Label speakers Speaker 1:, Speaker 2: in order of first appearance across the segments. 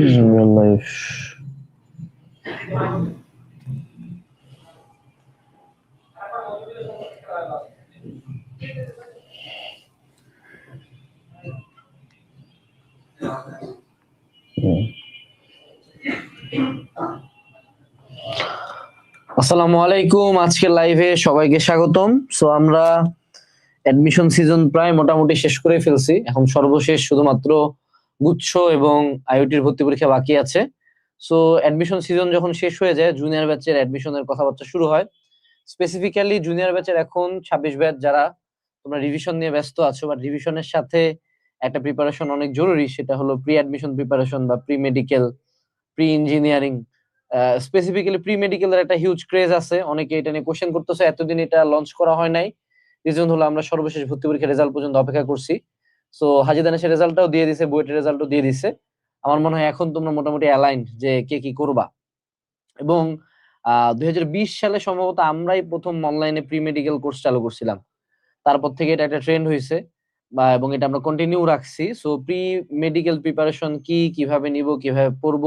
Speaker 1: real life. আসসালামু আলাইকুম আজকের লাইভে সবাইকে স্বাগতম সো আমরা অ্যাডমিশন সিজন প্রায় মোটামুটি শেষ করে ফেলছি এখন সর্বশেষ শুধুমাত্র গুচ্ছ এবং আইওটির ভর্তি পরীক্ষা বাকি আছে। সো অ্যাডমিশন সিজন যখন শেষ হয়ে যায় জুনিয়র ব্যাচের অ্যাডমিশনের কথাবার্তা শুরু হয়। স্পেসিফিক্যালি জুনিয়র ব্যাচের এখন ছাব্বিশ ব্যাচ যারা তোমরা রিভিশন নিয়ে ব্যস্ত আছো বা রিভিশনের সাথে একটা প্রিপারেশন অনেক জরুরি, সেটা হলো প্রি অ্যাডমিশন প্রিপারেশন বা pre medical pre engineering specifically pre মেডিকেলের একটা হিউজ ক্রেজ আছে। অনেকে এটা নিয়ে কোশ্চেন করতেছে, এতদিন এটা লঞ্চ করা হয় নাই। রিজন হলো আমরা সর্বশেষ ভর্তি পরীক্ষার রেজাল্ট পর্যন্ত অপেক্ষা করছি। সো হাজিদানেশের রেজাল্টটাও দিয়ে দিছে, বুয়েটের রেজাল্টও দিয়ে দিছে। আমার মনে হয় এখন তোমরা মোটামুটি অ্যালাইন যে কে কি করবা। এবং দুই হাজার বিশ সালে সম্ভবত আমরাই প্রথম অনলাইনে প্রি মেডিকেল কোর্স চালু করছিলাম। তারপর থেকে এটা একটা ট্রেন্ড হয়েছে বা, এবং এটা আমরা কন্টিনিউ রাখছি। সো প্রি মেডিকেল প্রিপারেশন কি, কীভাবে নিব, কীভাবে পড়ব,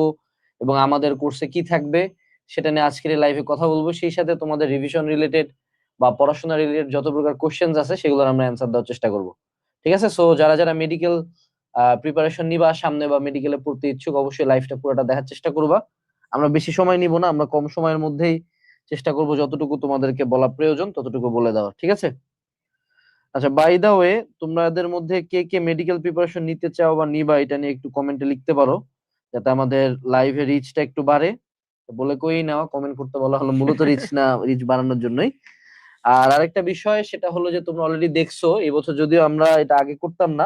Speaker 1: এবং আমাদের কোর্সে কি থাকবে, সেটা নিয়ে আজকের লাইভে কথা বলব। সেই সাথে তোমাদের রিভিশন রিলেটেড বা পড়াশোনা রিলেটেড যত প্রকার কোশ্চেন্স আছে, সেগুলোর আমরা অ্যান্সার দেওয়ার চেষ্টা করব। ঠিক আছে? সো যারা যারা মেডিকেল প্রিপারেশন নিবা, সামনে বা মেডিকেলে পড়তে ইচ্ছুক, অবশ্যই লাইফটা পুরোটা দেখার চেষ্টা করবা। আমরা বেশি সময় নিব না, আমরা কম সময়ের মধ্যেই চেষ্টা করব যতটুকু তোমাদেরকে বলা প্রয়োজন, ততটুকু বলে দেওয়া, ঠিক আছে? আচ্ছা বাই দা ওয়ে তোমাদের মধ্যে কে কে মেডিকেল প্রিপারেশন নিতে চাও বা নিবা, এটা নিয়ে একটু কমেন্টে লিখতে পারো, যাতে আমাদের লাইভে রিচটা একটু বাড়ে। বলে কই নেওয়া কমেন্ট করতে বলা হলো মূলত রিচ না রিচ বাড়ানোর জন্যই। আর আরেকটা বিষয় সেটা হলো যে তোমরা অলরেডি দেখছ, এবছর যদিও আমরা এটা আগে করতাম না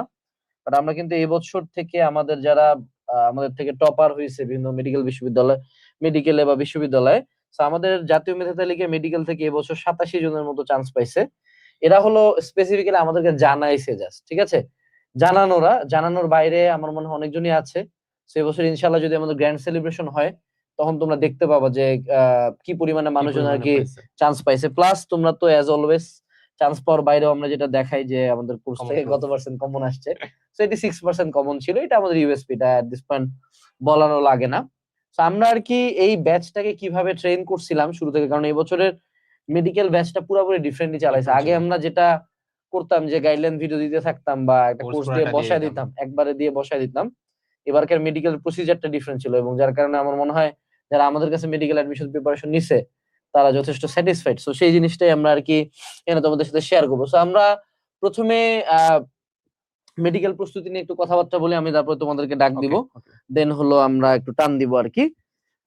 Speaker 1: বাট আমরা কিন্তু এবছর থেকে আমাদের যারা আমাদের থেকে টপার হয়েছে বিভিন্ন মেডিকেল বিশ্ববিদ্যালয় মেডিকেলে বা বিশ্ববিদ্যালয়ে আমাদের জাতীয় মেধা তালিকায় মেডিকেল থেকে এবছর সাতাশি জনের মতো চান্স পাইছে। এরা হলো স্পেসিফিক্যালি আমাদেরকে জানাইছে জাস্ট ঠিক আছে? জানানোরা, জানানোর বাইরে আমার মনে হয় অনেকজনই আছে সে বছর ইনশাল্লাহ যদি আমাদের গ্র্যান্ড সেলিব্রেশন হয় তখন তোমরা দেখতে পাবা যে কি পরিমাণে মানুষজন আর কি চান্স পাইছে। প্লাস তোমরা তো অ্যাজ অলওয়েজ চান্স পাওয়ার বাইরেও আমরা যেটা দেখাই যে আমাদের কোর্স থেকে কত পার্সেন্ট কমন আসছে? সো এটি সিক্স পার্সেন্ট কমন ছিল। এটা আমাদের ইউএসপি এটা অ্যাট দিস পয়েন্ট বলানো লাগে না। তো আমরা আর কি এই ব্যাচটাকে কীভাবে ট্রেন করছিলাম শুরু থেকে কারণ এই বছরের মেডিকেল ব্যাচটা পুরোপুরি ডিফারেন্টলি চালাইছে। আগে আমরা যেটা করতাম যে গাইডলাইন ভিডিও দিতে থাকতাম বা একটা কোর্স দিয়ে বসায় দিতাম। একবারে দিয়ে বসায় দিতাম এবারকার মেডিকেল প্রসিজারটা ডিফারেন্ট ছিল এবং যার কারণে আমার মনে হয় যারা আমাদের কাছে মেডিকেল অ্যাডমিশন প্রিপারেশন নিছে তারা যথেষ্ট স্যাটিসফাইড সো সেই জিনিসটাই আমরা আর কি এখানে তোমাদের সাথে শেয়ার করব। সো আমরা প্রথমে মেডিকেল প্রস্তুতি নিয়ে একটু কথাবার্তা বলে আমি তারপরে তোমাদেরকে ডাক দিব। দেন হলো আমরা একটু টান দিব আর কি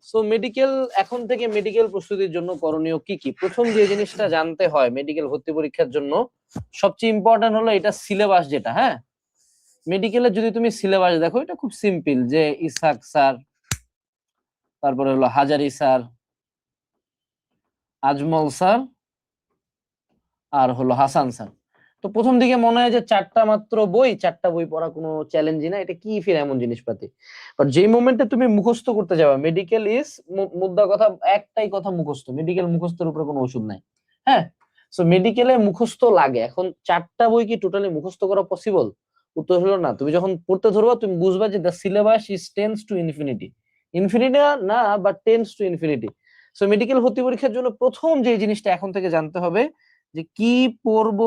Speaker 1: সো মেডিকেল এখন থেকে মেডিকেল প্রস্তুতির জন্য করণীয় কি কি? প্রথম যে জিনিসটা জানতে হয় মেডিকেল ভর্তি পরীক্ষার জন্য সবচেয়ে ইম্পর্টেন্ট হলো এটা সিলেবাস যেটা হ্যাঁ? মেডিকেলের যদি তুমি সিলেবাস দেখো এটা খুব সিম্পল যে ইসাক স্যার তারপরে হলো হাজারি স্যার, আজমল স্যার আর হলো হাসান স্যার। তো প্রথম দিকে মনে হয় যে চারটা মাত্র বই, চারটা বই পড়া কোনো চ্যালেঞ্জই না এটা কি ফির এমন জিনিসপাতি? বাট যেই মোমেন্টে তুমি মুখস্থ করতে যাবে মেডিকেল ইজ মুদ্রা কথা, একটাই কথা মুখস্থ মেডিকেল মুখস্থের উপরে কোনো ওষুধ নাই। হ্যাঁ? সো মেডিকেলে মুখস্থ লাগে। এখন চারটা বই কি টোটালি মুখস্থ করা পসিবল উত্তর হলো না। তুমি যখন পড়তে ধরবা, তুমি বুঝবা যে the syllabus is tends to infinity infinity না but tends to infinity so medical ভর্তি পরীক্ষার জন্য প্রথম যে জিনিসটা এখন থেকে জানতে হবে, যে কি পড়ব,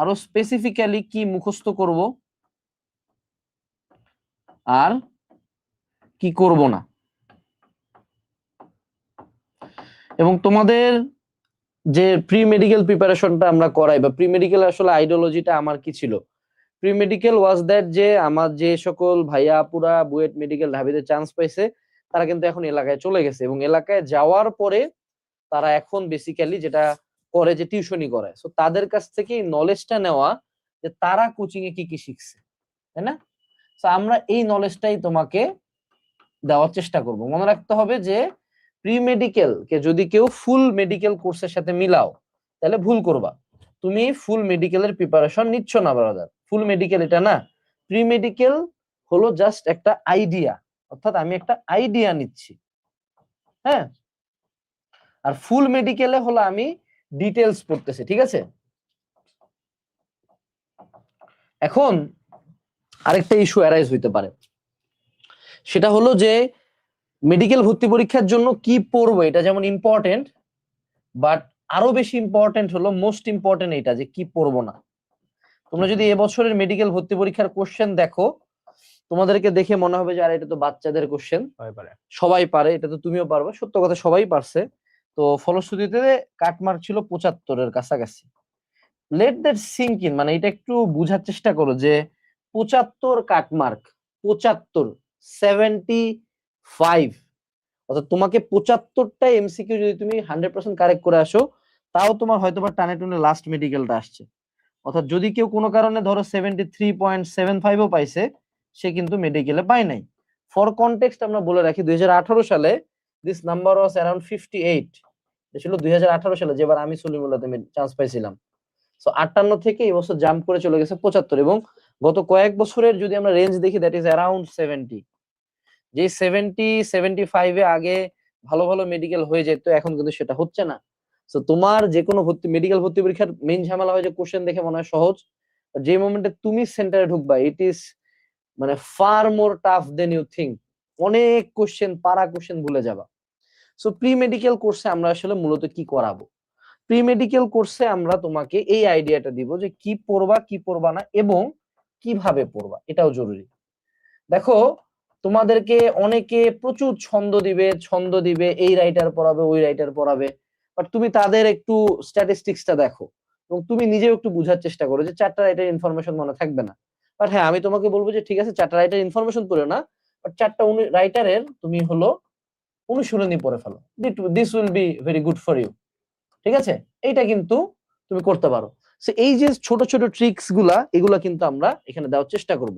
Speaker 1: আরও স্পেসিফিক্যালি কি মুখস্থ করব, আর কি করব না। এবং তোমাদের যে প্রি মেডিকেল প্রিপারেশনটা আমরা করাই, বা প্রি মেডিকেল আসলে আইডিওলজিটা আমার কি ছিল? প্রি মেডিকেল ওয়াজ দ্যাট যে আমার যে সকল ভাইয়া পুরা বুয়েট মেডিকেল ঢাবিতে চান্স পাইছে, তারা কিন্তু এখন এলাকায় চলে গেছে এবং এলাকায় যাওয়ার পরে তারা এখন বেসিক্যালি যেটা করে যে টিউশনই করে। সো তাদের কাছ থেকে এই নলেজটা নেওয়া যে তারা কোচিং এ কি কি শিখছে, তাই না? তো আমরা এই নলেজটাই তোমাকে দেওয়ার চেষ্টা করব। মনে রাখতে হবে যে প্রি মেডিকেল কে যদি কেউ ফুল মেডিকেল কোর্সের সাথে মিলাও, তাহলে ভুল করবা। তুমি ফুল মেডিকেলের প্রিপারেশন নিচ্ছ না ব্রাদার ফুল মেডিকেল এটা না? প্রি মেডিকেল হলো জাস্ট একটা আইডিয়া অর্থাৎ আমি একটা আইডিয়া নিচ্ছি। হ্যাঁ? আর ফুল মেডিকেলে হলো আমি ডিটেলস পড়তেছে, ঠিক আছে? এখন আরেকটা ইস্যু অ্যারাইজ হইতে পারে। সেটা হলো যে মেডিকেল ভর্তি পরীক্ষার জন্য কি পড়ব, এটা যেমন ইম্পর্টেন্ট বাট আরও বেশি ইম্পর্টেন্ট হলো মোস্ট ইম্পর্টেন্ট এটা যে কি পড়ব না। তোমরা যদি এবছরের মেডিকেল ভর্তি পরীক্ষার কোশ্চেন দেখো তোমাদেরকে দেখে মনে হবে যে আর এটা তো বাচ্চাদের কোশ্চেন সবাই পারে এটা তো তুমিও পারবে। সত্য কথা সবাই পারছে। তো ফলশ্রুতিতে কাটমার্ক ছিল পঁচাত্তরের কাছাকাছি। লেট দ্যাট সিঙ্ক ইন মানে এটা একটু বুঝার চেষ্টা করো যে পঁচাত্তর কাটমার্ক পঁচাত্তর সেভেন্টি ফাইভ অর্থাৎ তোমাকে পঁচাত্তরটা এমসিকিউ যদি তুমি হান্ড্রেড পার্সেন্ট কারেক্ট করে আসো তাও তোমার হয়তো বা টানে টুনে লাস্ট মেডিকেলটা আসছে। অর্থাৎ যদি কেউ কোনো কারণে ধরো সেভেন্টি থ্রি পয়েন্ট সেভেন ফাইভও পাইছে, সে কিন্তু মেডিকেলে পায় নাই। ফর কনটেক্সট আমরা বলে রাখি, দুই হাজার আঠারো সালে this number was around fifty eight ছিল দুই হাজার আঠারো সালে, যেবার আমি সলিমুল্লাতে চান্স পাইছিলাম। সো আটান্ন থেকে এই বছর জাম্প করে চলে গেছে পঁচাত্তর এবং গত কয়েক বছরের যদি আমরা রেঞ্জ দেখি দ্যাট ইজ অ্যারাউন্ড সেভেন্টি যে সেভেন্টি সেভেন্টি ফাইভে আগে ভালো ভালো মেডিকেল হয়ে যেত, এখন কিন্তু সেটা হচ্ছে না। তো তোমার যে কোনো ভর্তি মেডিকেল ভর্তি পরীক্ষার মেইন ঝামেলা হয় যে কোশ্চেন দেখে মনে হয় সহজ। যে মোমেন্টে তুমি সেন্টারে ঢুকবা ইট ইজ মানে far more tough then you think অনেক কোশ্চেন পারা কোশ্চেন ভুলে যাবা। সো প্রি মেডিকেল কোর্সে আমরা আসলে মূলত কি করাবো? প্রি মেডিকেল কোর্সে আমরা তোমাকে এই আইডিয়াটা দিব যে কি পড়বা কি পড়বা না এবং কীভাবে পড়বা, এটাও জরুরি। দেখো, তোমাদেরকে অনেকে প্রচুর ছন্দ দিবে ছন্দ দিবে, এই রাইটার পড়াবে, ওই রাইটার পড়াবে। বাট তুমি তাদের একটু স্ট্যাটিস্টিক্সটা দেখো এবং তুমি নিজেও একটু বোঝার চেষ্টা করো যে চারটা রাইটার ইনফরমেশন মনে থাকবে না। বাট হ্যাঁ আমি তোমাকে বলব যে ঠিক আছে, চারটা রাইটার ইনফরমেশন পড়ো না বাট চারটা রাইটারের তুমি হলো অনুশীলনী পড়ে ফেলো। This will be very good for you ঠিক আছে? এইটা কিন্তু তুমি করতে পারো। এই যে ছোট ছোট ট্রিক্সগুলা, এগুলা কিন্তু আমরা এখানে দেওয়ার চেষ্টা করব।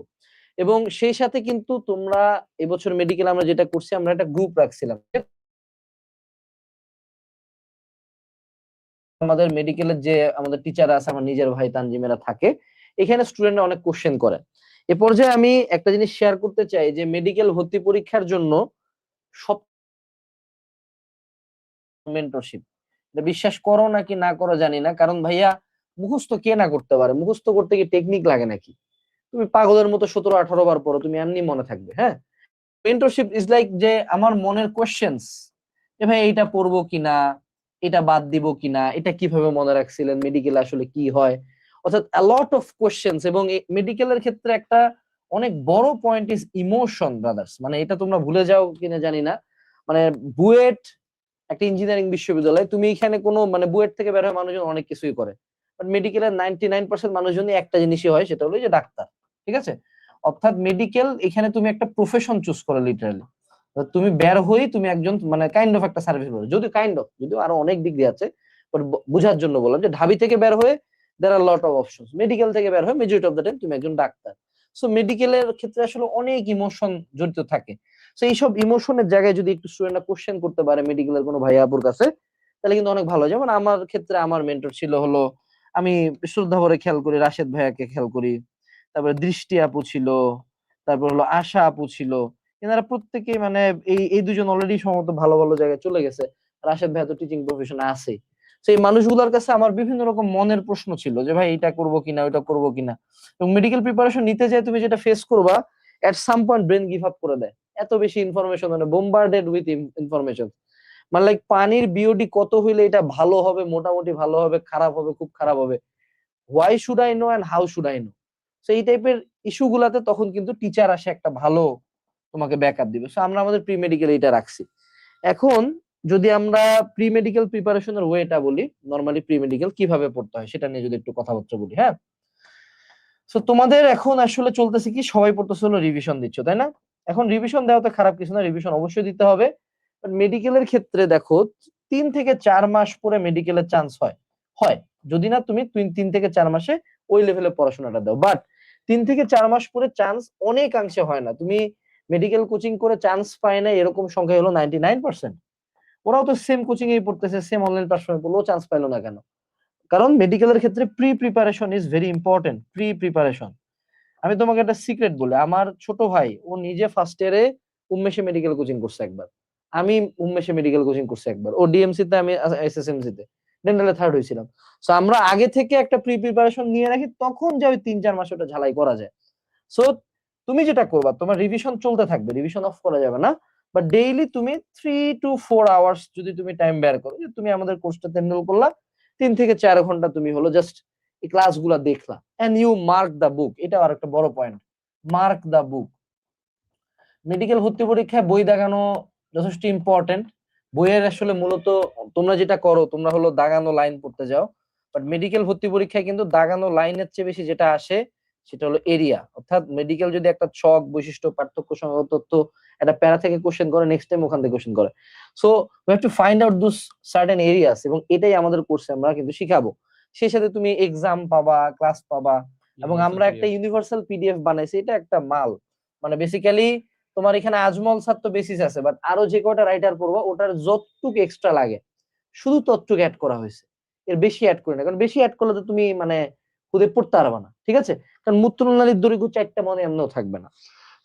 Speaker 1: এবং সেই সাথে কিন্তু তোমরা এবছর মেডিকেল আমরা যেটা করছি, আমরা একটা গ্রুপ রাখছিলাম। আমাদের মেডিকেলের যে আমাদের টিচার আছে, আমার নিজের ভাই তানজিমেরা থাকে, এখানে স্টুডেন্টরা অনেক কোশ্চেন করে। এ পর্যায়ে আমি একটা জিনিস শেয়ার করতে চাই যে মেডিকেল ভর্তি পরীক্ষার জন্য সব মেন্টরশিপ বিশ্বাস করো নাকি না করো জানি না, কারণ ভাইয়া মুখস্থ কে না করতে পারে? মুখস্থ করতে কি টেকনিক লাগে নাকি? তুমি পাগলের মতো সতেরো আঠারো বার পড়ো, তুমি এমনি মনে থাকবে হ্যাঁ? মেন্টরশিপ ইজ লাইক যে আমার মনের কোয়েশ্চেন্স যে ভাই এটা পড়ব কিনা? এটা বাদ দিব কিনা? এটা কীভাবে মনে রাখছিলেন? মেডিকেল আসলে কি হয়? অর্থাৎ লট অফ কোয়েশ্চেন্স এবং মেডিকেলের ক্ষেত্রে একটা অনেক বড় পয়েন্ট ইজ ইমোশন ব্রাদার্স মানে এটা তোমরা ভুলে যাও কিনা জানি না। মানে বুয়েট একটা ইঞ্জিনিয়ারিং বিশ্ববিদ্যালয়, তুমি এখানে কোনো মানে বুয়েট থেকে বের হয়ে মানুষজন অনেক কিছুই করে। বাট মেডিকেলের নাইনটি নাইন পার্সেন্ট মানুষজনই একটা জিনিসই হয়, সেটা হলো যে ডাক্তার। ঠিক আছে? অর্থাৎ মেডিকেল এখানে তুমি একটা প্রফেশন চুজ করো লিটারালি তুমি বের হয়ে তুমি একজন মানে কাইন্ড অফ একটা সার্ভিস করো যদি কাইন্ড অফ যদিও আরও অনেক দিয়ে আছে বোঝার জন্য বললাম যে ঢাবি থেকে বের হয়ে there are lot of option medical থেকে বের হয়ে মেজরিটি অফ দ্য টাইম তুমি একজন ডাক্তার। সো মেডিকেলের ক্ষেত্রে আসলে অনেক ইমোশন জড়িত থাকে। সো এইসব ইমোশনের জায়গায় যদি একটু স্টুডেন্টরা কোশ্চেন করতে পারে মেডিকেলের কোনো ভাইয়া আপুর কাছে, তাহলে কিন্তু অনেক ভালো। যেমন আমার ক্ষেত্রে আমার মেন্টর ছিল হলো, আমি শ্রদ্ধা ভরে খেয়াল করি, রাশেদ ভাইয়াকে খেয়াল করি। তারপরে দৃষ্টি আপু ছিল, তারপর হলো আশা আপু ছিল। এনারা প্রত্যেকেই মানে এই এই দুজন অলরেডি সম্ভবত ভালো ভালো জায়গায় চলে গেছে। রাশেদ ভাই তো টিচিং প্রফেশনে আছে। সেই মানুষগুলোর কাছে আমার বিভিন্ন রকম মনের প্রশ্ন ছিল যে, ভাই, এটা করব কিনা, ওইটা করব কিনা? এবং মেডিকেল প্রিপারেশন নিতে যায় তুমি যেটা ফেস করবা at some point brain give up করে দেয়। এত বেশি ইনফরমেশন মানে বোম্বার্ডেড উইথ ইনফরমেশন মানে লাইক পানির বিওডি কত হইলে এটা ভালো হবে, মোটামুটি ভালো হবে, খারাপ হবে, খুব খারাপ হবে? Why should I know and how should I know so এই টাইপের ইস্যু গুলাতে তখন কিন্তু টিচার আসে একটা ভালো তোমাকে ব্যাকআপ দিবে। সো আমরা আমাদের প্রি মেডিকেল এটা রাখছি। এখন যদি আমরা প্রি মেডিকেল প্রিপারেশনের ওয়েটা বলি নর্মালি প্রি মেডিকেল কীভাবে পড়তে হয় সেটা নিয়ে যদি একটু কথাবার্তা বলি হ্যাঁ? সো তোমাদের এখন আসলে চলতেছে কি, সবাই পড়তেছে হলো রিভিশন দিচ্ছ, তাই না? এখন রিভিশন দেওয়াতে খারাপ কিছু না রিভিশন অবশ্যই দিতে হবে। মেডিকেলের ক্ষেত্রে দেখো, তিন থেকে চার মাস পরে মেডিকেলের চান্স হয়। হয়। যদি না, তুমি তিন থেকে চার মাসে ওই লেভেলে পড়াশোনাটা দাও। বাট তিন থেকে চার মাস পরে চান্স অনেকাংশে হয় না। তুমি মেডিকেল কোচিং করে চান্স পায় না এরকম সংখ্যা হলো নাইনটি নাইন পার্সেন্ট ওরাও তো সেম কোচিং এই পড়তেছে সেম অনলাইন প্ল্যাটফর্মে পড়লেও চান্স পাইলো না কেন? কারণ মেডিকেলের ক্ষেত্রে pre preparation is very important pre preparation আমি তোমাকে একটা সিক্রেট বলি, আমার ছোট ভাই, ও নিজে ফার্স্ট ইয়ারে উন্মেষে মেডিকেল কোচিং করছে একবার। আমি উন্মেষে মেডিকেল কোচিং করছি একবার। ও ডিএমসি তে, আমি এসএসএমসি তে ডেন্টালে থার্ড হয়েছিলাম সো আমরা আগে থেকে একটা প্রি প্রিপারেশন নিয়ে রাখি, তখন যে ওই তিন চার মাস ওটা ঝালাই করা যায়। সো তুমি যেটা করবা, তোমার রিভিশন চলতে থাকবে রিভিশন অফ করা যাবে না বাট ডেইলি তুমি থ্রি টু ফোর আওয়ার্স যদি তুমি টাইম বের করো, যে তুমি আমাদের কোর্সটা এনরোল করলা, তিন থেকে চার ঘণ্টা তুমি হলো জাস্ট এই ক্লাসগুলো দেখলা and you mark the book এটা আর একটা বড় point mark the book medical ভর্তি পরীক্ষায় বই দাগানো যথেষ্ট ইম্পর্টেন্ট বইয়ের আসলে মূলত তোমরা যেটা করো, তোমরা হলো দাগানো লাইন পড়তে যাও বাট মেডিকেল ভর্তি পরীক্ষায় কিন্তু দাগানো লাইনের চেয়ে বেশি যেটা আসে সেটা হলো এরিয়া অর্থাৎ মেডিকেল যদি একটা ছক বৈশিষ্ট্য পার্থক্য সংগ্রহ তথ্য একটা প্যারা থেকে কোশ্চেন করে নেক্সট টাইম ওখান থেকে কোশ্চেন করে। So we have to find out those certain areas এবং এটাই আমাদের কোর্সে আমরা কিন্তু শিখাবো। সেই সাথে তুমি এক্সাম পাবা ক্লাস পাবা এবং আমরা একটা ইউনিভার্সাল পিডিএফ বানাইছি এটা একটা মাল। মানে বেসিক্যালি তোমার এখানে আজমল স্যার তো বেসিস আছে বাট আরও যে কটা রাইটার পড়ব ওটার যতটুকু এক্সট্রা লাগে শুধু ততটুকু অ্যাড করা হয়েছে। এর বেশি অ্যাড করি না কারণ বেশি অ্যাড করলে তো তুমি মানে খুদে পড়তে পারবে না, ঠিক আছে? কারণ মূত্রনালীর দৈর্ঘ্য চারটা মনে এমনও থাকবে না।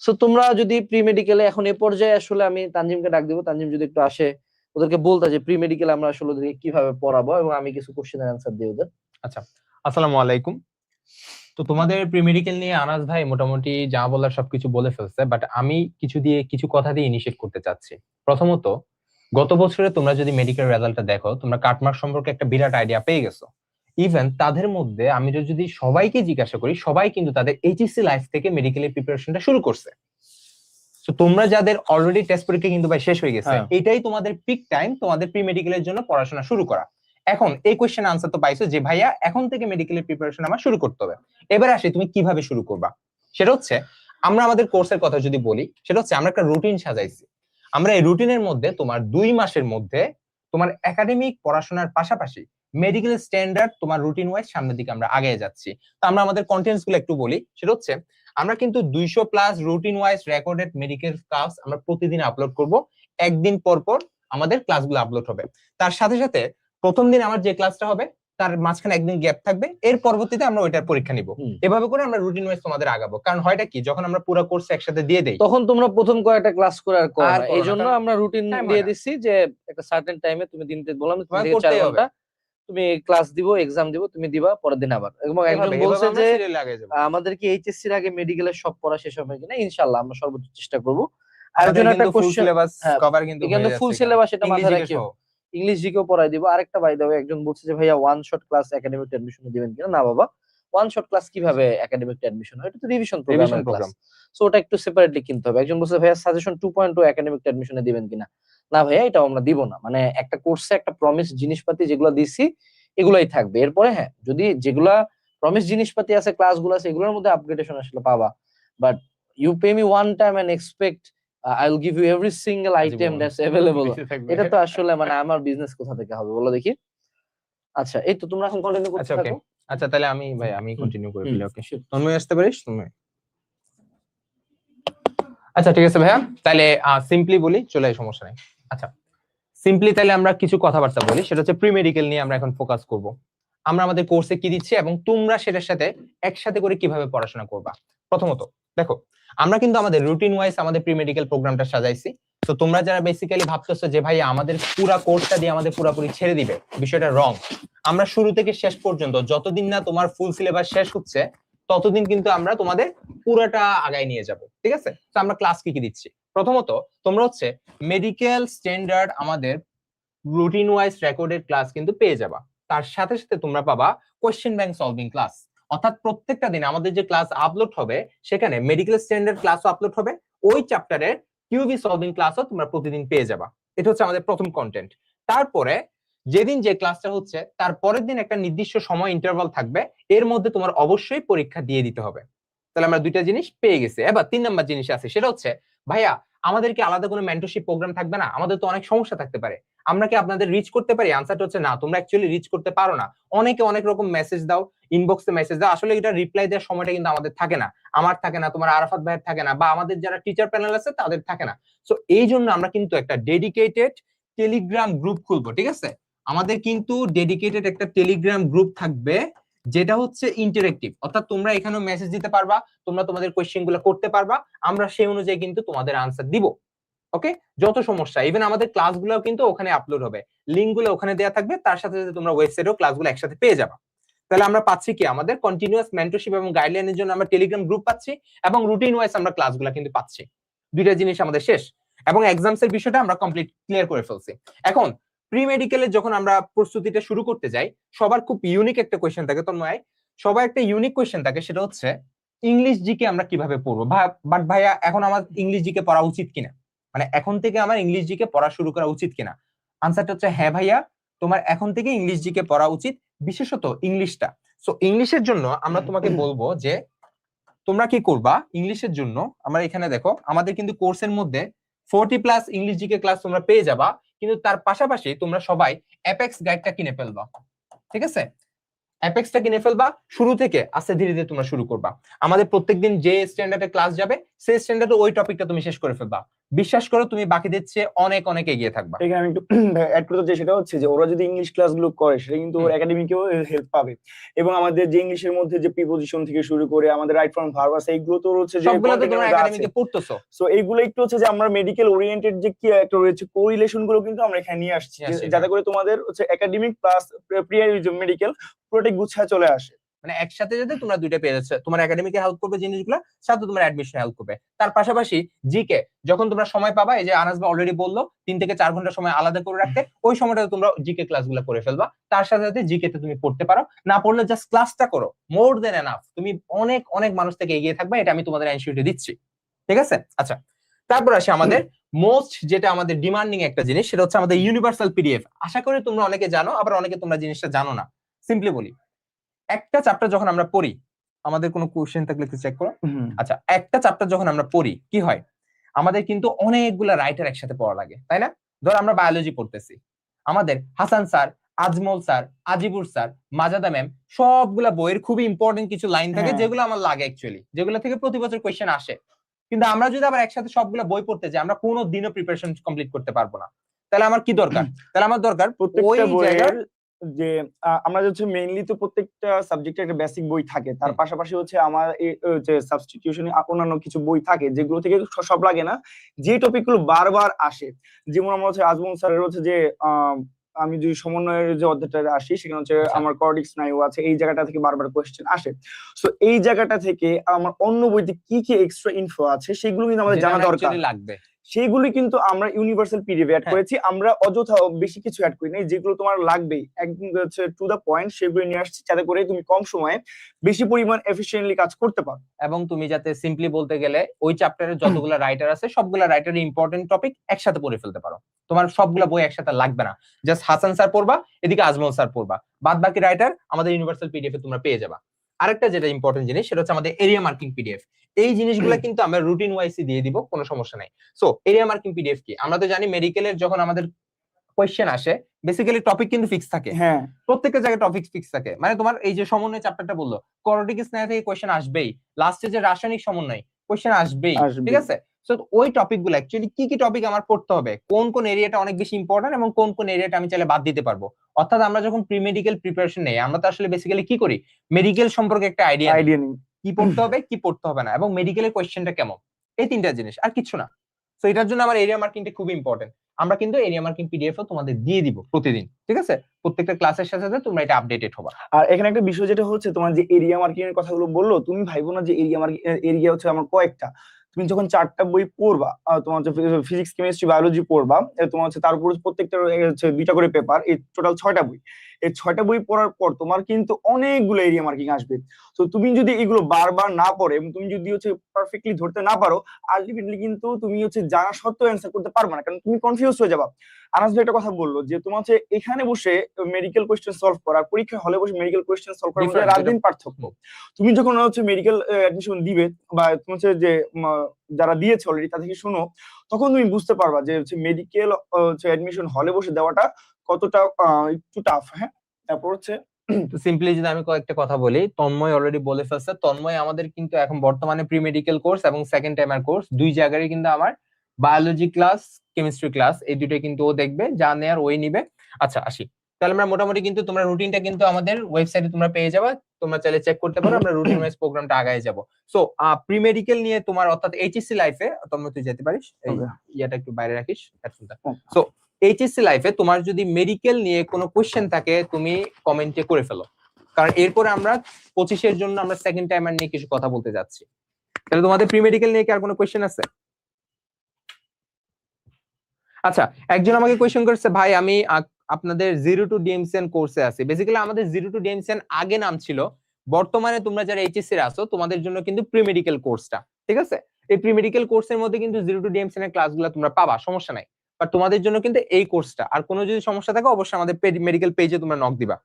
Speaker 1: সো তোমরা যদি প্রি মেডিকেলে এখন এ পর্যায়ে আসলে আমি তানজিমকে ডাক দিব, তানজিম যদি একটু আসে, ওদেরকে বলতে যে প্রি মেডিকেল আমরা আসলে ওদেরকে কীভাবে পড়াবো এবং আমি কিছু কোশ্চেনের অ্যান্সার দিই ওদের।
Speaker 2: আচ্ছা আসসালামু আলাইকুম। তো তোমাদের প্রিমেডিকেল নিয়ে আনাস ভাই মোটামুটি যা বলার সবকিছু বলে ফেলছে বাট আমি কিছু দিয়ে কিছু কথা দিয়ে ইনিশিয়েট করতে চাচ্ছি। প্রথমত, গত বছরে তোমরা যদি মেডিকেল রেজাল্টটা দেখো, তোমরা কাটমার্ক সম্পর্কে একটা বিরাট আইডিয়া পেয়ে গেছো। ইভেন তাদের মধ্যে আমি যদি সবাইকে জিজ্ঞাসা করি সবাই কিন্তু তাদের এইচএসসি লাইফ থেকে মেডিকেলের প্রিপারেশনটা শুরু করছে। তো তোমরা যাদের অলরেডি টেস্ট পরীক্ষা কিন্তু ভাই শেষ হয়ে গেছে
Speaker 1: হ্যাঁ।
Speaker 2: এটাই তোমাদের পিক টাইম তোমাদের প্রি মেডিকেলের জন্য পড়াশোনা শুরু করা। এখন এই কোয়েশ্চেন আনসার তো পাইছো যে ভাইয়া এখন থেকে মেডিকেলের প্রিপারেশন আমার শুরু করতে হবে। এবার আসি তুমি কীভাবে শুরু করবা? সেটা হচ্ছে আমরা আমাদের কোর্সের কথা যদি বলি সেটা হচ্ছে আমরা একটা রুটিন সাজাইছি। আমরা এই রুটিনের মধ্যে তোমার দুই মাসের মধ্যে তোমার একাডেমিক পড়াশোনার পাশাপাশি মেডিকেল স্ট্যান্ডার্ড তোমার রুটিন ওয়াইজ সামনের দিকে আমরা আগে যাচ্ছি। তো আমরা আমাদের কন্টেন্টসগুলো একটু বলি। সেটা হচ্ছে আমরা কিন্তু দুইশো plus routine wise recorded medical class আমরা প্রতিদিন আপলোড করব। একদিন পর পর আমাদের ক্লাসগুলো আপলোড হবে। তার সাথে সাথে প্রথম দিন আমার যে ক্লাসটা হবে তার মাঝখানে একদিন গ্যাপ থাকবে। এর পরবর্তীতে আমরা ওইটার পরীক্ষা নিব। এভাবে করে আমরা রুটিন ওয়াইজ তোমাদের আগাবো। কারণ হয়টা কি যখন আমরা পুরো কোর্স একসাথে দিয়ে দেই
Speaker 1: তখন তোমরা প্রথম কয়েকটা ক্লাস করে আর করো এই জন্য আমরা রুটিন দিয়ে
Speaker 2: না।
Speaker 1: দিচ্ছি যে একটা সার্টেন টাইমে তুমি দিনতে বললাম থেকে
Speaker 2: হবে।
Speaker 1: ঘণ্টা তুমি ক্লাস দিব এক্সাম দিব তুমি দিবা পরের দিন আবার। এবং একজন বলছে যে। আমাদের কি এইচএসসি এর আগে মেডিকেলের সব পড়া শেষ হবে কিনা? ইনশাআল্লাহ আমরা সর্বোচ্চ চেষ্টা করব।
Speaker 2: আর
Speaker 1: আরেকজন একটা
Speaker 2: কিন্তু
Speaker 1: সিলেবাস
Speaker 2: cover কিন্তু হয়ে
Speaker 1: ফুল সিলেবাস এটা মাথায় রাখিও। ইংলিশ জিকেও পড়াই দিব। আরেকটা বাই দাও একজন বলছে যে ভাইয়া one shot class academic admission দিবেন কিনা? না বাবা। ওয়ান শট ক্লাস কীভাবে একাডেমিক অ্যাডমিশন হয়? এটা তো রিভিশন প্রোগ্রামের ক্লাস সো ওটা একটু সেপারেটলি কিনতে হবে। একজন বলছে ভাইয়া suggestion two point two academic অ্যাডমিশনে দিবেন কিনা? না ভাইয়া এটাও আমরা দিব না। মানে একটা কোর্সে একটা প্রমিস জিনিসপাতি যেগুলো দিছি এগুলাই থাকবে। এরপরে হ্যাঁ যদি যেগুলা প্রমিস জিনিসপাতি আছে ক্লাসগুলো আছে এগুলোর মধ্যে আপগ্রেডেশন আসলে পাবা। But you pay me one time and expect I will give you every single item. That's available এটা তো আসলে মানে আমার বিজনেস কোথা থেকে হবে বলো দেখি। আচ্ছা এই তো তোমরা এখন কন্টিনিউ করতে
Speaker 2: আচ্ছা
Speaker 1: থাকো।
Speaker 2: আচ্ছা তাহলে আমি ভাই আমি কন্টিনিউ করে ফেলি ওকে
Speaker 1: তুমি
Speaker 2: তন্ময় আসতে পারিস? তন্ময়? আচ্ছা ঠিক আছে ভাইয়া। তাহলে সিম্পলি বলি চলে সমস্যা নাই। আচ্ছা সিম্পলি তাহলে আমরা কিছু কথাবার্তা বলি সেটা হচ্ছে প্রি মেডিকেল নিয়ে আমরা এখন ফোকাস করব। আমরা আমাদের কোর্সে কি দিচ্ছি এবং তোমরা সেটার সাথে একসাথে করে কীভাবে পড়াশোনা করবা? প্রথমত দেখো, আমরা কিন্তু আমাদের রুটিন ওয়াইজ আমাদের প্রি মেডিকেল প্রোগ্রামটা সাজাইছি। তো তোমরা যারা বেসিক্যালি ভাবতেছো যে ভাই আমাদের পুরা কোর্সটা দিয়ে আমাদের পুরোপুরি ছেড়ে দিবে, বিষয়টা রং আমরা শুরু থেকে শেষ পর্যন্ত যতদিন না তোমার ফুল সিলেবাস শেষ হচ্ছে, ততদিন কিন্তু আমরা তোমাদের পুরাটা আগায় নিয়ে যাব, ঠিক আছে? তো আমরা ক্লাস কি কি দিচ্ছি? প্রথমত, তোমরা হচ্ছে মেডিকেল স্ট্যান্ডার্ড আমাদের রুটিন ওয়াইজ রেকর্ডেড ক্লাস কিন্তু পেয়ে যাবা। তার সাথে সাথে তোমরা পাবা কোয়েশ্চেন ব্যাংক সলভিং ক্লাস অর্থাৎ প্রত্যেকটা দিন আমাদের যে ক্লাস আপলোড হবে, সেখানে মেডিকেল স্ট্যান্ডার্ড ক্লাসও আপলোড হবে। ওই চ্যাপ্টারের কিউবি সলভিং ক্লাসও তোমরা প্রতিদিন পেয়ে যাবা। এটা হচ্ছে আমাদের প্রথম কন্টেন্ট তারপরে যেদিন যে ক্লাসটা হচ্ছে, তার পরের দিন একটা নির্দিষ্ট সময় ইন্টারভাল থাকবে। এর মধ্যে তোমার অবশ্যই পরীক্ষা দিয়ে দিতে হবে। তাহলে আমরা দুইটা জিনিস পেয়ে গেছি। এবার তিন নাম্বার জিনিস আছে, সেটা হচ্ছে, ভাইয়া, আমাদের কি আলাদা কোনো মেন্টরশিপ প্রোগ্রাম থাকবে না? আমাদের তো অনেক সমস্যা থাকতে পারে। আমরা কি আপনাদের রিচ করতে পারি? আনসারটা হচ্ছে না। তোমরা অ্যাকচুয়ালি রিচ করতে পারো না। অনেকে অনেক রকম মেসেজ দাও ইনবক্সে মেসেজ দাও। আসলে এটা রিপ্লাই দেওয়ার সময়টা কিন্তু আমাদের থাকে না। আমার থাকে না, তোমার আরাফাত ভাইয়ের থাকে না, বা আমাদের যারা টিচার প্যানেল আছে, তাদের থাকে না। সো এই জন্য আমরা কিন্তু একটা ডেডিকেটেড টেলিগ্রাম গ্রুপ খুলবো, ঠিক আছে? আমাদের কিন্তু ডেডিকেটেড একটা টেলিগ্রাম গ্রুপ থাকবে, যেটা হচ্ছে ইন্টারেক্টিভ অর্থাৎ তোমরা এখানেও মেসেজ দিতে পারবা, তোমরা তোমাদের কোয়েশ্চেনগুলো করতে পারবা। আমরা সেই অনুযায়ী কিন্তু তোমাদের আনসার দিব। ওকে যত সমস্যা ইভেন আমাদের ক্লাসগুলোও কিন্তু ওখানে আপলোড হবে। লিঙ্কগুলো ওখানে দেওয়া থাকবে, তার সাথে সাথে তোমরা ওয়েবসাইটেও ক্লাসগুলো একসাথে পেয়ে যাবা। তাহলে আমরা পাচ্ছি কি? আমাদের কন্টিনিউয়াস মেন্টরশিপ এবং গাইডলাইনের জন্য আমরা টেলিগ্রাম গ্রুপ পাচ্ছি এবং রুটিন ওয়াইজ আমরা ক্লাসগুলো কিন্তু পাচ্ছি। দুইটা জিনিস আমাদের শেষ। এবং এক্সামস এর বিষয়টা আমরা কমপ্লিট ক্লিয়ার করে ফেলছি। এখন প্রি মেডিকেলের যখন আমরা প্রস্তুতিটা শুরু করতে যাই, সবার খুব ইউনিক একটা কোয়েশ্চেন থাকে তন্ময়। সবার একটা ইউনিক কোয়েশ্চেন থাকে, সেটা হচ্ছে ইংলিশ জিকে আমরা কীভাবে পড়ব? বাট ভাইয়া, এখন আমার ইংলিশ জিকে পড়া উচিত কিনা? মানে এখন থেকে আমার ইংলিশ জিকে পড়া শুরু করা উচিত কিনা? আনসারটা হচ্ছে হ্যাঁ ভাইয়া, তোমার এখন থেকে ইংলিশ জিকে পড়া উচিত, বিশেষত ইংলিশটা সো ইংলিশের জন্য আমরা তোমাকে বলব যে, তোমরা কি করবা? ইংলিশের জন্য আমরা এখানে দেখো, আমাদের কিন্তু কোর্সের মধ্যে forty plus English GK class তোমরা পেয়ে যাবা, কিন্তু তার পাশাপাশি তোমরা সবাই অ্যাপেক্স গাইডটা কিনে ফেলবা। ঠিক আছে? অ্যাপেক্সটা কিনে ফেলবা, শুরু থেকে আস্তে ধীরে ধীরে তোমরা শুরু করবা। আমাদের প্রত্যেকদিন যে স্ট্যান্ডার্ডে ক্লাস যাবে, সেই স্ট্যান্ডার্ডে ওই টপিকটা তুমি শেষ করে ফেলবা। বিশ্বাস করো তুমি বাকিদের চেয়ে অনেক অনেক এগিয়ে থাকবা।
Speaker 3: এখানে আমি একটু অ্যাড করতে চাই সেটা হচ্ছে যে ওরা যদি ইংলিশ ক্লাসগুলো করে সেটা কিন্তু ওর একাডেমিকেও হেল্প পাবে। এবং আমাদের যে ইংলিশের মধ্যে যে প্রিপোজিশন থেকে শুরু করে আমাদের রাইট ফ্রম ভার্ব আছে এইগুলো তো হচ্ছে যে
Speaker 2: সবগুলো তো তোমরা
Speaker 3: মধ্যে
Speaker 2: একাডেমিকে পড়তেছো।
Speaker 3: সো এইগুলো একটু হচ্ছে যে আমরা মেডিকেল ওরিয়েন্টেড যে কি একটা রয়েছে কোরিলেশনগুলো কিন্তু আমরা এখানে নিয়ে আসছি। যাতে করে তোমাদের হচ্ছে একাডেমিক প্লাস প্রিয়ার মেডিকেল পুরোটাই গুছায় চলে আসে।
Speaker 2: মানে একসাথে যাতে তোমরা দুইটা পেয়ে যাচ্ছে, তোমার একাডেমিকে হেল্প করবে জিনিসগুলো, সাথে তোমার অ্যাডমিশন হেল্প করবে। তার পাশাপাশি জিকে যখন তোমরা সময় পাবা, এই যে আনাস বা অলরেডি বলল, তিন থেকে চার ঘণ্টা সময় আলাদা করে রাখতে, ওই সময়টা তোমরা জিকে ক্লাসগুলো করে ফেলবা। তার সাথে সাথে জিকে তে তুমি পড়তে পারো। না পড়লে জাস্ট ক্লাসটা করো মোর দেন এনাফ তুমি অনেক অনেক মানুষ থেকে এগিয়ে থাকবে, এটা আমি তোমাদের ইনস্টিটিউটে দিচ্ছি। ঠিক আছে? আচ্ছা তারপর আসে আমাদের মোস্ট যেটা আমাদের ডিমান্ডিং একটা জিনিস, সেটা হচ্ছে আমাদের ইউনিভার্সাল পিডিএফ আশা করি তোমরা অনেকে জানো, আবার অনেকে তোমরা জিনিসটা জানো না। সিম্পলি বলি একটা চ্যাপ্টার যখন আমরা পড়ি আমাদের কোনো কোশ্চেন থাকলে একটু চেক করো। আচ্ছা একটা চ্যাপ্টার যখন আমরা পড়ি কি হয়? আমাদের কিন্তু অনেকগুলা রাইটার একসাথে পড়া লাগে তাই না? ধর আমরা বায়োলজি পড়তেছি। আমাদের Hasan sir Ajmal sir Azibur sir Majada ma'am সবগুলা বইয়ের খুবই ইম্পর্টেন্ট কিছু লাইন থাকে
Speaker 3: হ্যাঁ।
Speaker 2: যেগুলো আমার লাগে অ্যাকচুয়ালি যেগুলো থেকে প্রতি বছর কোয়েশ্চেন আসে। কিন্তু আমরা যদি আবার একসাথে সবগুলা বই পড়তে যাই আমরা কোনো দিনও প্রিপারেশন কমপ্লিট করতে পারব না। তাহলে আমার কি দরকার? তাহলে আমার দরকার ওই জায়গার
Speaker 3: বইয়ের যে আমরা হচ্ছে মেইনলি তো প্রত্যেকটা সাবজেক্টের একটা বেসিক বই থাকে। তার পাশাপাশি হচ্ছে আমার আহ, সাবস্টিটিউশন অন্যান্য কিছু বই থাকে যেগুলো থেকে সব লাগে না। যে টপিকগুলো বারবার আসে যেমন আমার হচ্ছে আজমল স্যারের হচ্ছে যে আমি যদি সমন্বয়ের যে অধ্যায়টা আসি সেখানে হচ্ছে
Speaker 2: আচ্ছা।
Speaker 3: আমার কর্ডিক স্নায়ু আছে এই জায়গাটা থেকে বারবার কোয়েশ্চেন আসে। সো এই জায়গাটা থেকে আমার অন্য বইতে কি কি এক্সট্রা ইনফো আছে সেগুলো কিন্তু আমাদের জানা দরকার।
Speaker 2: লাগবে।
Speaker 3: সেইগুলি কিন্তু আমরা ইউনিভার্সাল পিডিএফ অ্যাড। করেছি। আমরা অযথা বেশি কিছু অ্যাড করি নাই। যেগুলো তোমার লাগবেই। একদম হচ্ছে টু দা পয়েন্ট সেগুলো নিয়ে আসছি যাতে করে তুমি কম সময়ে বেশি পরিমাণ এফিসিয়েন্টলি কাজ করতে পারো।
Speaker 2: এবং তুমি যাতে সিম্পলি বলতে গেলে ওই চ্যাপ্টারের যতগুলো রাইটার আছে সবগুলা রাইটারের ইম্পর্টেন্ট টপিক একসাথে পড়ে ফেলতে পারো। তোমার সবগুলা বই একসাথে লাগবে না। জাস্ট হাসান স্যার পড়বা এদিকে আজমল স্যার পড়বা। বাদ বাকি রাইটার আমাদের ইউনিভার্সাল পিডিএফ এ তোমরা পেয়ে যাবা। আরেকটা যেটা ইম্পর্টেন্ট জিনিস সেটা হচ্ছে আমাদের এরিয়া মার্কিং পিডিএফ এই জিনিসগুলো কিন্তু আমরা রুটিন ওয়াইসি দিয়ে দিব কোনো সমস্যা নাই। সো এরিয়া মার্কিং পিডিএফ কি আমরা তো জানি মেডিকেলের যখন আমাদের কোয়েশ্চেন আসে বেসিক্যালি টপিক কিন্তু ফিক্স থাকে।
Speaker 3: হ্যাঁ।
Speaker 2: প্রত্যেকটা জায়গায় টপিক ফিক্স থাকে। মানে তোমার এই যে সমন্বয় চ্যাপ্টারটা বলল করোটিক স্নায়ু থেকে কোয়েশ্চেন আসবেই। লাস্টে যে রাসায়নিক সমন্বয় কোয়েশ্চেন আসবেই। ঠিক আছে? তো ওই টপিকগুলো অ্যাকচুয়ালি কি কি টপিক আমার পড়তে হবে? কোন কোন এরিয়াটা অনেক বেশি ইম্পর্টেন্ট এবং কোন কোন এরিয়াটা আমি চাইলে বাদ দিতে পারব? অর্থাৎ আমরা যখন প্রি মেডিকেল প্রিপারেশন নেই আমরা তো আসলে বেসিক্যালি কি করি? মেডিকেল সম্পর্কে একটা আইডিয়া
Speaker 3: আইডিয়া নেই।
Speaker 2: কি পড়তে হবে, কি পড়তে হবে না, এবং মেডিকেলের কোয়েশ্চেনটা কেমন? এই তিনটা জিনিস, আর কিছু না। তো এটার জন্য আমার এরিয়া মার্কিংটা খুব ইম্পর্টেন্ট আমরা কিন্তু এরিয়া মার্কিং পিডিএফ তোমাদের দিয়ে দিব প্রতিদিন, ঠিক আছে? প্রত্যেকটা ক্লাসের সাথে সাথে তোমরা এটা আপডেটেড হবা।
Speaker 3: আর এখানে একটা বিষয় যেটা হচ্ছে, তোমার যে এরিয়া মার্কিং এর কথাগুলো বলল, তুমি ভাইবো না যে এরিয়া মার্কিং এরিয়া হচ্ছে আমার কয়েকটা। তুমি যখন চারটা বই পড়বা তোমার হচ্ছে ফিজিক্স কেমিস্ট্রি বায়োলজি পড়বা তোমার হচ্ছে তার উপর প্রত্যেকটা হচ্ছে দুইটা করে পেপার এই টোটাল ছয়টা বই। এই ছয়টা বই পড়ার পর তোমার কিন্তু অনেকগুলো এরিয়া মার্কিং আসবে। তো তুমি যদি এগুলো বারবার না পড়ে এবং তুমি যদি হচ্ছে পারফেক্টলি ধরতে না পারো আলটিমেটলি কিন্তু তুমি হচ্ছে জানা সত্ত্বেও অ্যান্সার করতে পারবে না। কারণ তুমি কনফিউজ হয়ে যাবা। আনাস ভাই একটা কথা বলল যে তোমার হচ্ছে এখানে বসে মেডিকেল কোয়েশ্চেন সলভ করা পরীক্ষা হলে বসে মেডিকেল কোয়েশ্চেন সলভ করার মধ্যে রাত দিন পার্থক্য। তুমি যখন হচ্ছে মেডিকেল অ্যাডমিশন দিবে বা তুমি হচ্ছে যে যারা দিয়েছে অলরেডি তাদেরকে শোনো তখন তুমি বুঝতে পারবা যে হচ্ছে মেডিকেল হচ্ছে অ্যাডমিশন হলে বসে দেওয়াটা কতটা একটু টাফ হ্যাঁ? তারপর হচ্ছে
Speaker 2: সিম্পলি যদি আমি কয়েকটা কথা বলি তন্ময় অলরেডি বলে ফেলছে। তন্ময় আমাদের কিন্তু এখন বর্তমানে প্রি মেডিকেল কোর্স এবং সেকেন্ড টাইমার কোর্স দুই জায়গায় কিন্তু আমার বায়োলজি ক্লাস কেমিস্ট্রি ক্লাস এই দুটোই কিন্তু ও দেখবে যা নেয়ার ওই নিবে। আচ্ছা আসি। তাহলে আমরা মোটামুটি কিন্তু তোমরা রুটিনটা কিন্তু আমাদের ওয়েবসাইটে তোমরা পেয়ে যাবে। তোমরা চাইলে চেক করতে পারো আমরা রুটিন ওয়াইজ প্রোগ্রামটা আগায় যাব। সো প্রি মেডিকেল নিয়ে তোমার অর্থাৎ এইচএসসি লাইফে তোমরা তুই যেতে পারিস? এই. ইয়াটা একটু বাইরে রাখিস. সো এইচএসসি লাইফে তোমার যদি মেডিকেল নিয়ে কোনো কোশ্চেন থাকে, তুমি কমেন্টে করে ফেলো। কারণ এরপরে আমরা পঁচিশের জন্য আমরা সেকেন্ড টাইমার নিয়ে কিছু কথা বলতে যাচ্ছি। তাহলে তোমাদের প্রি মেডিকেল নিয়ে কি আর কোনো কোয়েশ্চেন আছে? আচ্ছা একজন আমাকে কোয়েশ্চেন করেছে, ভাই, আমি আপনাদের জিরো টু ডিএমসিএন কোর্সে আছি। বেসিক্যালি আমাদের জিরো টু ডিএমসিএন আগে নাম ছিল, বর্তমানে তোমরা যারা এইচএসসি এর আছো, তোমাদের জন্য কিন্তু প্রি মেডিকেল কোর্সটা ঠিক আছে? এই প্রি মেডিকেল কোর্সের মধ্যে কিন্তু জিরো টু ডিএমসিএন এর ক্লাসগুলো তোমরা পাবা, সমস্যা নাই। বাট তোমাদের জন্য কিন্তু এই কোর্সটা আর কোনো যদি সমস্যা থাকে, অবশ্যই আমাদের মেডিকেল পেজে তোমরা নক দিবা।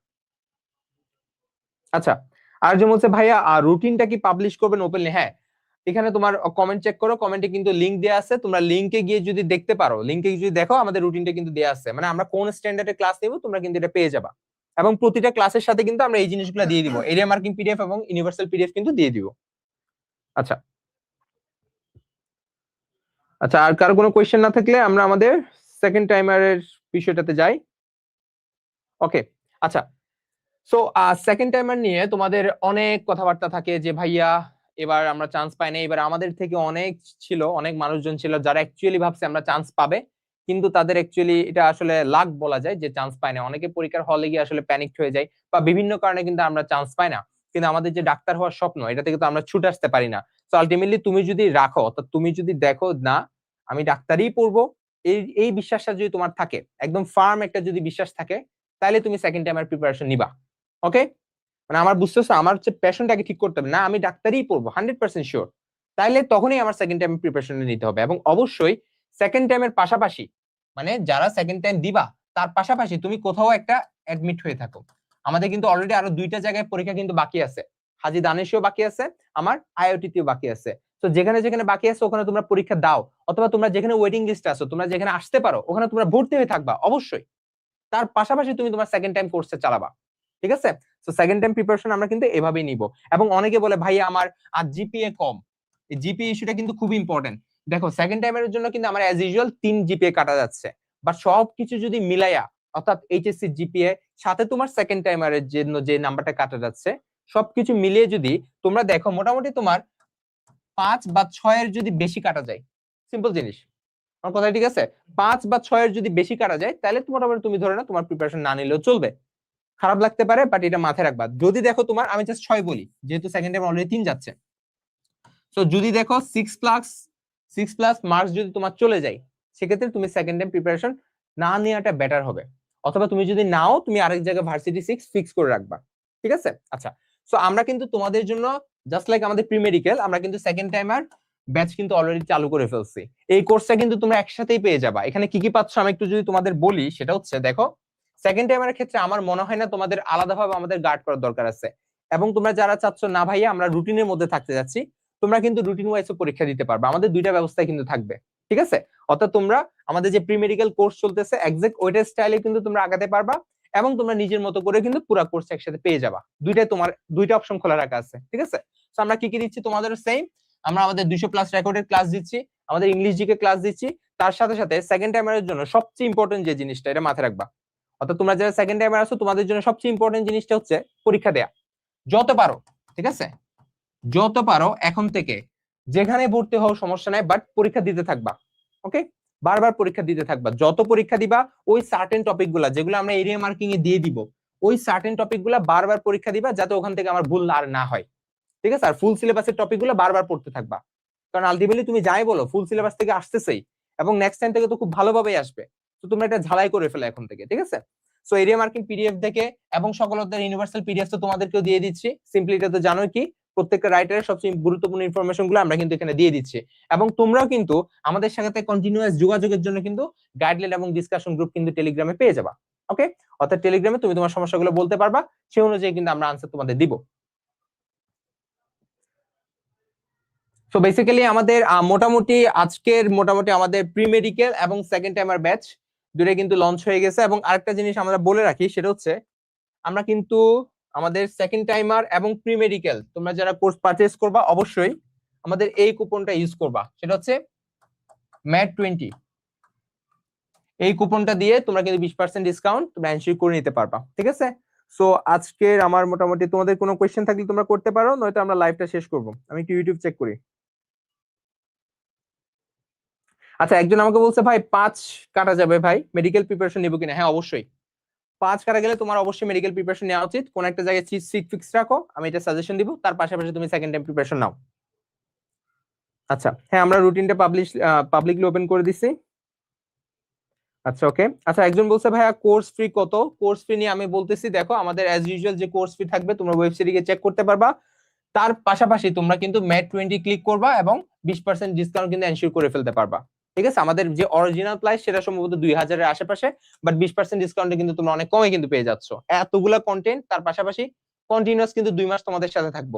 Speaker 2: আচ্ছা আর যে বলছে, ভাইয়া আর রুটিনটা কি পাবলিশ করবেন ওপেনলি হ্যাঁ এখানে তোমার কমেন্ট চেক করো। কমেন্টে কিন্তু লিংক দেওয়া আছে। তোমরা লিংকে গিয়ে যদি দেখতে পারো লিংকে যদি দেখো, আমাদের রুটিনটা কিন্তু দেওয়া আছে। মানে আমরা কোন স্ট্যান্ডার্ডে ক্লাস নেব, তোমরা কিন্তু এটা পেয়ে যাবা। এবং প্রতিটা ক্লাসের সাথে কিন্তু আমরা এই জিনিসগুলো দিয়ে দিব। এরিয়া মার্কিং পিডিএফ এবং ইউনিভার্সাল পিডিএফ কিন্তু দিয়ে দিব। আচ্ছা আচ্ছা আর কারও কোনো কোয়েশ্চেন না থাকলে আমরা আমাদের সেকেন্ড টাইমারের বিষয়টাতে যাই। ওকে আচ্ছা। সো সেকেন্ড টাইমার নিয়ে তোমাদের অনেক কথাবার্তা থাকে যে, ভাইয়া, এবার আমরা চান্স পাই না এবার আমাদের থেকে অনেক ছিল, অনেক মানুষজন ছিল যারা অ্যাকচুয়ালি ভাবছে আমরা চান্স পাবে। কিন্তু তাদের অ্যাকচুয়ালি এটা আসলে লাক বলা যায় যে চান্স পায় না। অনেকে পরীক্ষার হলে গিয়ে আসলে প্যানিক হয়ে যায় বা বিভিন্ন কারণে কিন্তু আমরা চান্স পাই না। কিন্তু আমাদের যে ডাক্তার হওয়ার স্বপ্ন, এটা থেকে তো আমরা ছুটে আসতে পারি না। তো আলটিমেটলি তুমি যদি রাখো, অর্থাৎ তুমি যদি দেখো, না, আমি ডাক্তারই পড়ব, এই এই বিশ্বাসটা যদি তোমার থাকে, একদম ফার্ম একটা যদি বিশ্বাস থাকে, তাহলে তুমি সেকেন্ড টাইমের প্রিপারেশন নিবা ওকে মানে আমার বুঝতেছো আমার হচ্ছে প্যাশনটাকে ঠিক করতে হবে, না, আমি ডাক্তারই পড়ব হান্ড্রেড পার্সেন্ট শিওর তাইলে তখনই আমার সেকেন্ড টাইম প্রিপারেশন নিতে হবে এবং অবশ্যই সেকেন্ড টাইমের পাশাপাশি মানে যারা সেকেন্ড টাইম দিবা, তার পাশাপাশি তুমি কোথাও একটা অ্যাডমিট হয়ে থাকো। আমাদের কিন্তু অলরেডি আরও দুইটা জায়গায় পরীক্ষা কিন্তু বাকি আছে। হাজি দানেশেও বাকি আছে, আমার আইওটি তেও বাকি আছে। তো যেখানে যেখানে বাকি আছে, ওখানে তোমরা পরীক্ষা দাও, অথবা তোমরা যেখানে ওয়েটিং লিস্ট আছো, তোমরা যেখানে আসতে পারো, ওখানে তোমরা ভর্তি হয়ে থাকবা, অবশ্যই। তার পাশাপাশি তুমি তোমার সেকেন্ড টাইম কোর্সে চালাবা, ঠিক আছে? তো সেকেন্ড টাইম প্রিপারেশন আমরা কিন্তু এভাবেই নিব। এবং অনেকে বলে, ভাই, আমার আর জিপিএ কম। জিপিএ ইস্যুটা কিন্তু খুব ইম্পর্টেন্ট দেখো সেকেন্ড টাইমের জন্য কিন্তু আমার অ্যাজ ইউজুয়াল তিন জিপিএ কাটা যাচ্ছে। বাট সব কিছু যদি মিলাইয়া, অর্থাৎ এইচএসসি জিপিএ সাথে তোমার সেকেন্ড টাইমারের জন্য যে নাম্বারটা কাটা যাচ্ছে সবকিছু মিলিয়ে যদি তোমরা দেখো মোটামুটি তোমার পাঁচ বা ছয়ের যদি বেশি কাটা যায় সিম্পল জিনিস। আমার কথা ঠিক আছে? পাঁচ বা ছয়ের যদি বেশি কাটা যায়, তাহলে মোটামুটি তুমি ধরে না তোমার প্রিপারেশন না নিলেও চলবে। খারাপ লাগতে পারে বাট এটা মাথায় রাখবা। যদি দেখো তোমার, আমি জাস্ট ছয় বলি, যেহেতু সেকেন্ড টাইম অলরেডি তিন যাচ্ছে। তো যদি দেখো six plus six plus marks যদি তোমার চলে যায়, সেক্ষেত্রে তুমি সেকেন্ড টাইম প্রিপারেশন না নেওয়াটা বেটার হবে। অথবা তুমি যদি নাও, তুমি আরেক জায়গায় ভার্সিটি সিক্স ফিক্স করে রাখবা। ঠিক আছে? আচ্ছা সো আমরা কিন্তু তোমাদের জন্য জাস্ট লাইক আমাদের প্রি মেডিকেল আমরা কিন্তু সেকেন্ড টাইমার ব্যাচ কিন্তু অলরেডি চালু করে ফেলছি। এই কোর্সটা কিন্তু তোমরা একসাথেই পেয়ে যাবা। এখানে কি কি পাচ্ছ আমি একটু যদি তোমাদের বলি, সেটা হচ্ছে দেখো সেকেন্ড টাইমারের ক্ষেত্রে আমার মনে হয় না তোমাদের আলাদাভাবে আমাদের গার্ড করার দরকার আছে। এবং তোমরা যারা চাচ্ছ, না ভাইয়া, আমরা রুটিনের মধ্যে থাকতে যাচ্ছি, তোমরা কিন্তু রুটিন ওয়াইজ পরীক্ষা দিতে পারবে। আমাদের দুইটা ব্যবস্থায় কিন্তু থাকবে। ঠিক আছে? অর্থাৎ তোমরা আমাদের যে প্রি মেডিকেল কোর্স চলতেছে এক্সাক্ট ওইটার স্টাইলে কিন্তু তোমরা আগাতে পারবা। এবং তোমরা নিজের মতো করে কিন্তু পুরো কোর্স একসাথে পেয়ে যাবা। দুইটাই তোমার, দুইটা অপশন খোলা রাখা আছে, ঠিক আছে? তো আমরা কি কি দিচ্ছি তোমাদের সেম আমরা আমাদের দুইশো প্লাস রেকর্ডের ক্লাস দিচ্ছি, আমাদের ইংলিশ জিকে ক্লাস দিচ্ছি। তার সাথে সাথে সেকেন্ড টাইমারের জন্য সবচেয়ে ইম্পর্টেন্ট যে জিনিসটা, এটা মাথায় রাখবা। অর্থাৎ তোমরা যারা সেকেন্ড টাইমার আছো, তোমাদের জন্য সবচেয়ে ইম্পর্টেন্ট জিনিসটা হচ্ছে পরীক্ষা দেয়া। যত পারো, ঠিক আছে? যত পারো, এখন থেকে যেখানে ভর্তি হও সমস্যা নাই বাট পরীক্ষা দিতে থাকবা ওকে বারবার পরীক্ষা দিতে থাকবা। যত পরীক্ষা দিবা, ওই সার্টেন টপিকগুলা, যেগুলো আমরা এরিয়া মার্কিং এ দিয়ে দিব, ওই সার্টেন টপিকগুলা বারবার পরীক্ষা দিবা যাতে ওখান থেকে আমার ভুল আর না হয়। ঠিক আছে? আর ফুল সিলেবাসের টপিকগুলো বারবার পড়তে থাকবা। কারণ আলটিমেটলি তুমি যাই বলো ফুল সিলেবাস থেকে আসতেছেই। এবং নেক্সট টাইম থেকে তো খুব ভালোভাবেই আসবে। তো তোমরা এটা ঝালাই করে ফেলো এখন থেকে, ঠিক আছে? সো এরিয়া মার্কিং পিডিএফ দেখে এবং সকল অধ্যায়ের ইউনিভার্সাল পিডিএফ তো তোমাদেরকেও দিয়ে দিচ্ছি। সিম্পলি এটা তো জানোই কি? প্রত্যেকটা রাইটারের সবচেয়ে গুরুত্বপূর্ণ ইনফরমেশনগুলো আমরা কিন্তু এখানে দিয়ে দিচ্ছি। এবং তোমরাও কিন্তু আমাদের সাথে কন্টিনিউয়াস যোগাযোগের জন্য কিন্তু গাইডলাইন এবং ডিসকাশন গ্রুপ কিন্তু টেলিগ্রামে পেয়ে যাবা। ওকে অর্থাৎ টেলিগ্রামে তুমি তোমার সমস্যাগুলো বলতে পারবা সেই অনুযায়ী কিন্তু আমরা আনসার তোমাদের দিব। সো বেসিক্যালি আমাদের মোটামুটি আজকের, মোটামুটি আমাদের প্রি মেডিকেল এবং সেকেন্ড টাইমার ব্যাচ দুটোই কিন্তু লঞ্চ হয়ে গেছে। এবং আরেকটা জিনিস আমরা বলে রাখি, সেটা হচ্ছে আমরা কিন্তু আমাদের সেকেন্ড টাইমার এবং প্রি মেডিকেল তোমরা যারা কোর্স পারচেজ করবা, অবশ্যই আমাদের এই কুপনটা ইউজ করবা। সেটা হচ্ছে ম্যাট টোয়েন্টি এই কুপনটা দিয়ে তোমরা কিন্তু বিশ পার্সেন্ট ডিসকাউন্ট তোমরা এনশিওর করে নিতে পারবা, ঠিক আছে? সো আজকের আমার মোটামুটি তোমাদের কোনো কোয়েশ্চেন থাকলে তোমরা করতে পারো, নয়তো আমরা লাইভটা শেষ করব। আমি একটু ইউটিউব চেক করি। আচ্ছা একজন আমাকে বলছে, ভাই, পাঁচ কাটা যাবে ভাই? মেডিকেল প্রিপারেশন নিব কিনা? হ্যাঁ অবশ্যই। পাঁচ কারা গেলে তোমার অবশ্যই মেডিকেল প্রিপারেশন নেওয়া উচিত। কোন একটা জায়গায় সিট ফিক্স রাখো, আমি এটা সাজেশন দিব। তার পাশাপাশি তুমি সেকেন্ড টাইম প্রিপারেশন নাও। আচ্ছা হ্যাঁ আমরা রুটিনটা পাবলিশ পাবলিকলি ওপেন করে দিছি। আচ্ছা ওকে আচ্ছা একজন বলছে, ভাইয়া কোর্স ফ্রি কত? কোর্স ফি নিয়ে আমি বলতেছি, দেখো, আমাদের অ্যাজ ইউজুয়াল যে কোর্স ফি থাকবে, তোমরা ওয়েবসাইটে গিয়ে চেক করতে পারবা। তার পাশাপাশি তোমরা কিন্তু ম্যাট টোয়েন্টি ক্লিক করবা এবং বিশ পার্সেন্ট ডিসকাউন্ট কিন্তু এনশিওর করে ফেলতে পারবা। ঠিক আছে? আমাদের যে অরিজিনাল প্রাইস সেটা সম্ভবত দুই হাজারের আশেপাশে বাট বিশ পার্সেন্ট ডিসকাউন্টে কিন্তু তোমরা অনেক কমে কিন্তু পেয়ে যাচ্ছ। এতগুলা কন্টেন্ট তার পাশাপাশি কন্টিনিউয়াস কিন্তু দুই মাস তোমাদের সাথে থাকব।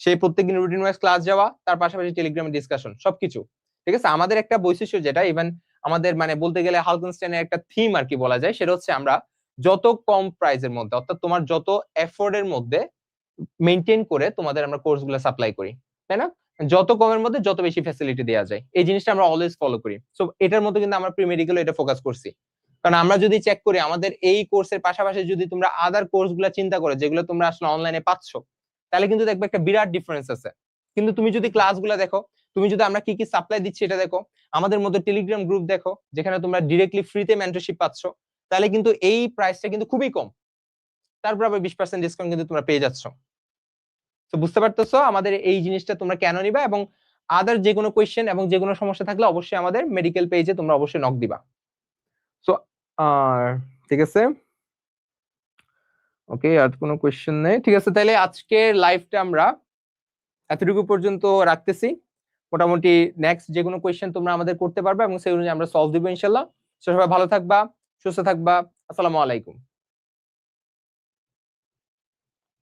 Speaker 2: সেই প্রত্যেকদিন রুটিন ওয়াইজ ক্লাস যাওয়া, তার পাশাপাশি টেলিগ্রামে ডিসকাশন সবকিছু। ঠিক আছে? আমাদের একটা বৈশিষ্ট্য যেটা ইভেন আমাদের মানে বলতে গেলে হালকনস্টাইনের একটা থিম আর কি বলা যায়, সেটা হচ্ছে আমরা যত কম প্রাইসের মধ্যে, অর্থাৎ তোমার যত এফোর্ডের মধ্যে মেনটেন করে তোমাদের আমরা কোর্সগুলো সাপ্লাই করি। তাই না? যত কমের মধ্যে যত বেশি ফ্যাসিলিটি দেওয়া যায়। এই জিনিসটা আমরা অলওয়েজ ফলো করি। সো এটার মধ্যে কিন্তু আমরা প্রি মেডিকেল এটা ফোকাস করছি। কারণ আমরা যদি চেক করি, আমাদের এই কোর্সের পাশাপাশি যদি তোমরা আদার কোর্সগুলো চিন্তা করো, যেগুলো তোমরা আসলে অনলাইনে পাচ্ছ, তাহলে কিন্তু দেখবে একটা বিরাট ডিফারেন্স আছে। কিন্তু তুমি যদি ক্লাসগুলো দেখো, তুমি যদি আমরা কি কি সাপ্লাই দিচ্ছি এটা দেখো, আমাদের মধ্যে টেলিগ্রাম গ্রুপ দেখো, যেখানে তোমরা ডিরেক্টলি ফ্রিতে মেন্টরশিপ পাচ্ছ, তাহলে কিন্তু এই প্রাইসটা কিন্তু খুবই কম। তারপর আবার বিশ পার্সেন্ট ডিসকাউন্ট কিন্তু তোমরা পেয়ে যাচ্ছ। তো বুঝতে পারতেছো? আমাদের এই জিনিসটা তোমরা কেন নিবা এবং আদার যে কোনো কোয়েশ্চেন এবং যে কোনো সমস্যা থাকলে অবশ্যই আমাদের মেডিকেল পেজে তোমরা অবশ্যই নক দিবা। সো ঠিক আছে? ওকে আর কোনো কোয়েশ্চেন নেই। ঠিক আছে, তাহলে আজকে লাইভটা আমরা এতটুকু পর্যন্ত রাখতেছি। মোটামুটি নেক্সট যে কোনো কোয়েশ্চেন তোমরা আমাদের করতে পারবে এবং সেই অনুযায়ী আমরা সলভ দিব ইনশাল্লাহ। সবাই ভালো থাকবা, সুস্থ থাকবা। আসসালামু আলাইকুম।